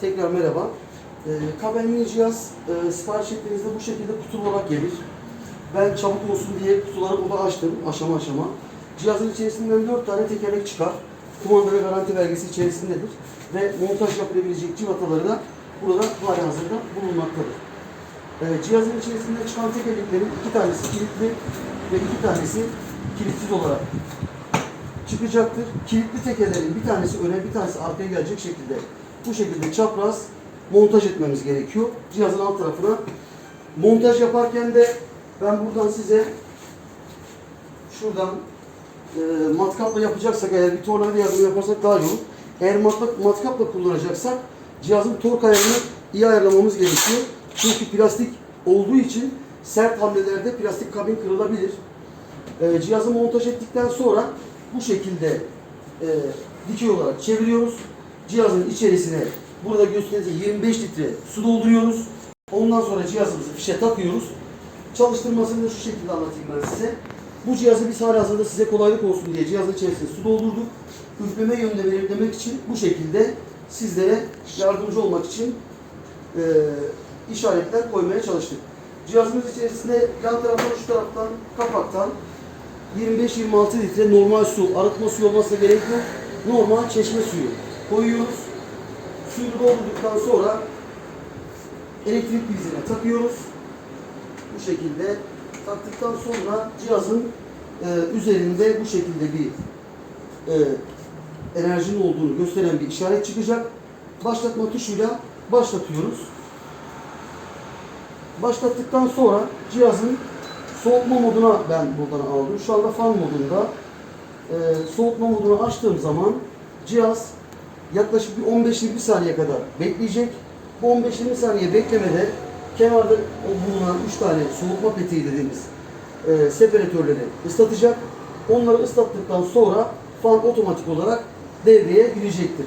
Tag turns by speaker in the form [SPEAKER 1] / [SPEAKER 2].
[SPEAKER 1] Tekrar merhaba. E, kabinli cihaz e, sipariş ettiğinizde bu şekilde kutulu olarak gelir. Ben çabuk olsun diye kutuları burada açtım aşama aşama. Cihazın içerisinden 4 tane tekerlek çıkar. Kumanda ve garanti belgesi içerisindedir. Ve montaj yapılabilecek civataları da burada hali hazırda bulunmaktadır. E, cihazın içerisinde çıkan tekerleklerin iki tanesi kilitli ve iki tanesi kilitsiz olarak çıkacaktır. Kilitli tekerlerin bir tanesi öne bir tanesi arkaya gelecek şekilde bu şekilde çapraz montaj etmemiz gerekiyor. Cihazın alt tarafına. Montaj yaparken de ben buradan size şuradan e, matkapla yapacaksak eğer bir tornavida yardımı yaparsak daha iyi olur. Eğer matkap, matkapla kullanacaksak cihazın tork ayarını iyi ayarlamamız gerekiyor. Çünkü plastik olduğu için sert hamlelerde plastik kabin kırılabilir. E, cihazı montaj ettikten sonra bu şekilde e, dikey olarak çeviriyoruz. Cihazın içerisine burada gösterdiği 25 litre su dolduruyoruz. Ondan sonra cihazımızı fişe takıyoruz. Çalıştırmasını da şu şekilde anlatayım ben size. Bu cihazı biz hala hazırda size kolaylık olsun diye cihazın içerisine su doldurduk. Üfleme yönünde belirlemek için bu şekilde sizlere yardımcı olmak için e, işaretler koymaya çalıştık. Cihazımız içerisinde yan taraftan şu taraftan kapaktan 25-26 litre normal su, arıtma suyu olmasına gerek yok. Normal çeşme suyu koyuyoruz. Suyu doldurduktan sonra elektrik prizine takıyoruz. Bu şekilde taktıktan sonra cihazın e, üzerinde bu şekilde bir e, enerjinin olduğunu gösteren bir işaret çıkacak. Başlatma tuşuyla başlatıyoruz. Başlattıktan sonra cihazın soğutma moduna ben buradan aldım. Şu anda fan modunda. Ee, soğutma modunu açtığım zaman cihaz yaklaşık bir 15-20 saniye kadar bekleyecek. Bu 15-20 saniye beklemede kenarda bulunan 3 tane soğutma peteği dediğimiz e, separatörleri ıslatacak. Onları ıslattıktan sonra fan otomatik olarak devreye girecektir.